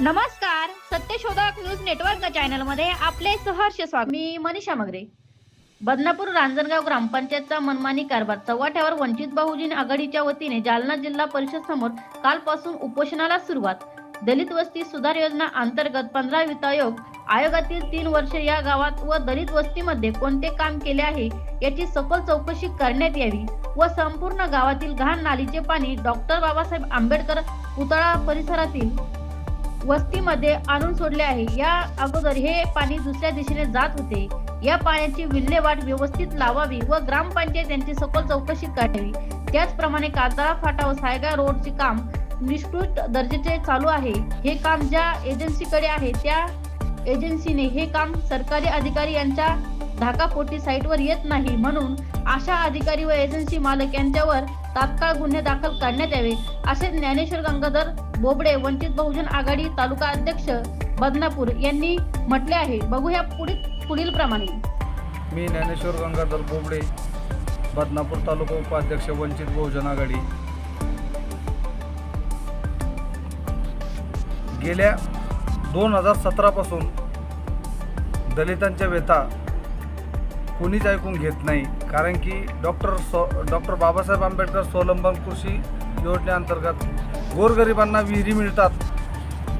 नमस्कार सत्यशोधक news network चॅनलमध्ये आपले सहर्ष स्वागत. मी मनीषा मगरे. बदनापूर रांजणगाव ग्रामपंचायतचा मनमानी कारभार. चव्हाट्यावर वंचित बहुजन आघाडीच्या वतीने जालना जिल्हा परिषद समोर कालपासून उपोषणाला सुरुवात. दलित वस्ती सुधार योजना अंतर्गत पंधरा वित्त आयोग आयोगातील तीन वर्षे या गावात व दलित वस्तीमध्ये कोणते काम केले आहे याची सखोल चौकशी करण्यात यावी व संपूर्ण गावातील घाण नालीचे पाणी डॉक्टर बाबासाहेब आंबेडकर पुतळा परिसरातील वस्तीमध्ये आणून सोडले आहे. या अगोदर हे पाणी दुसऱ्या दिशेने जात होते. या पाण्याची विल्हेवाट व्यवस्थित लावावी व ग्रामपंचायत यांची सखोल चौकशी करावी. त्याचप्रमाणे कातळा फाटा व सायगा रोडचे काम निष्कृत दर्जाचे चालू आहे. हे काम ज्या एजन्सीकडे आहे त्या एजन्सीने हे काम सरकारी अधिकारी यांच्या धाकापोटी साईटवर येत नाही म्हणून अशा अधिकारी व एजन्सी मालक यांच्यावर तात्काळ गुन्हे दाखल करण्यात यावे असे ज्ञानेश्वर गंगाधर बोबडे वंचित बहुजन आघाडी तालुका अध्यक्ष बदनापूर यांनी म्हटले आहे. बघूया पुढील पुढील प्रमाणे. मी ज्ञानेश्वर गंगाधर बोबडे बदनापूर तालुका उपाध्यक्ष वंचित बहुजन आघाडी. गेल्या दोन हजार सतरापासून दलितांच्या व्यथा कोणीच ऐकून घेत नाही. कारण की doctor so doctor Babasaheb Ambedkar स्वलंबन कृषी योजनेअंतर्गत गोरगरिबांना विहिरी मिळतात.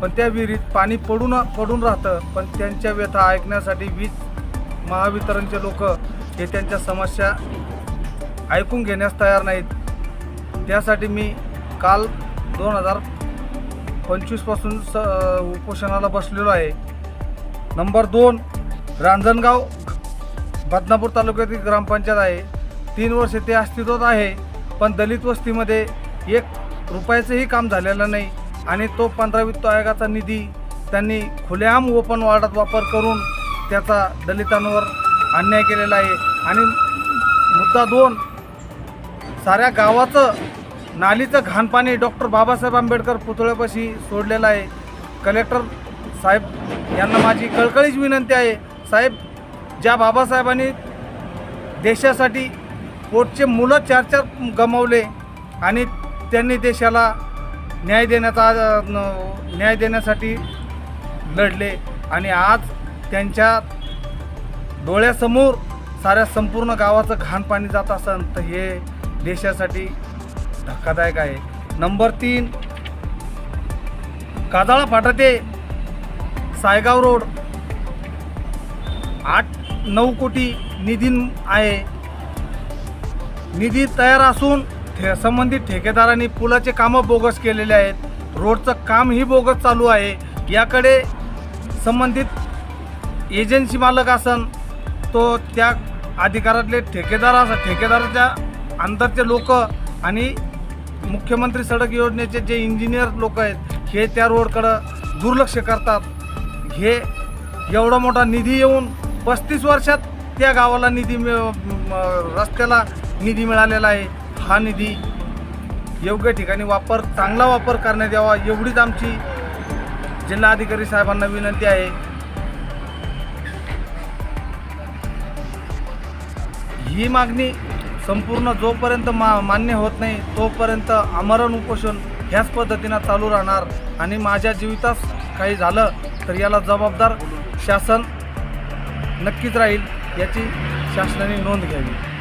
पण त्या विहिरीत पाणी पडून पडून राहतं. पण त्यांच्या व्यथा ऐकण्यासाठी वीज महावितरणचे लोक हे त्यांच्या समस्या ऐकून घेण्यास तयार नाहीत. त्यासाठी मी काल दोन हजार पंचवीसपासून स उपोषणाला बसलेलो आहे. नंबर दोन रांजणगाव बदनापूर तालुक्यातील ग्रामपंचायत आहे. तीन वर्षे ते अस्तित्वात आहे पण दलित वस्तीमध्ये एक रुपयाचंही काम झालेलं नाही आणि तो पंधरा वित्त आयोगाचा निधी त्यांनी खुलेआम ओपन वार्डात वापर करून त्याचा दलितांवर अन्याय केलेला आहे. आणि मुद्दा दोन साऱ्या गावाचं नालीचं घाण पाणी डॉक्टर बाबासाहेब आंबेडकर पुतळ्यापाशी सोडलेलं आहे. कलेक्टर साहेब यांना माझी कळकळीच विनंती आहे. साहेब ज्या बाबासाहेबांनी देशासाठी पोटचे मुलं चार चार गमावले आणि त्यांनी देशाला न्याय देण्याचा न- न्याय देण्यासाठी लढले आणि आज त्यांच्या डोळ्यासमोर साऱ्या संपूर्ण गावाचं घाण पाणी जात असेल तर हे देशासाठी धक्कादायक आहे. नंबर तीन काजाळा फाटा ते सायगाव रोड. आठ नऊ कोटी निधी आहे. निधी तयार असून ठे संबंधित ठेकेदारांनी पुलाचे कामं बोगस केलेले आहेत. रोडचं कामही बोगस चालू आहे. याकडे संबंधित एजन्सी मालक असन तो त्या अधिकारातले ठेकेदार असं ठेकेदाराच्या अंदरचे लोक आणि मुख्यमंत्री सडक योजनेचे जे इंजिनियर लोक आहेत हे त्या रोडकडं दुर्लक्ष करतात. हे एवढा मोठा निधी येऊन पस्तीस वर्षात त्या गावाला निधी मिळ रस्त्याला निधी मिळालेला आहे. हा निधी योग्य ठिकाणी वापर चांगला वापर करण्यात यावा एवढीच आमची जिल्हाधिकारी साहेबांना विनंती आहे. ही मागणी संपूर्ण जोपर्यंत मा मान्य होत नाही तोपर्यंत आमरण उपोषण ह्याच पद्धतीनं चालू राहणार. आणि माझ्या जीवितास काही झालं तर याला जबाबदार शासन नक्कीच राहील याची शासनाने नोंद घ्यावी.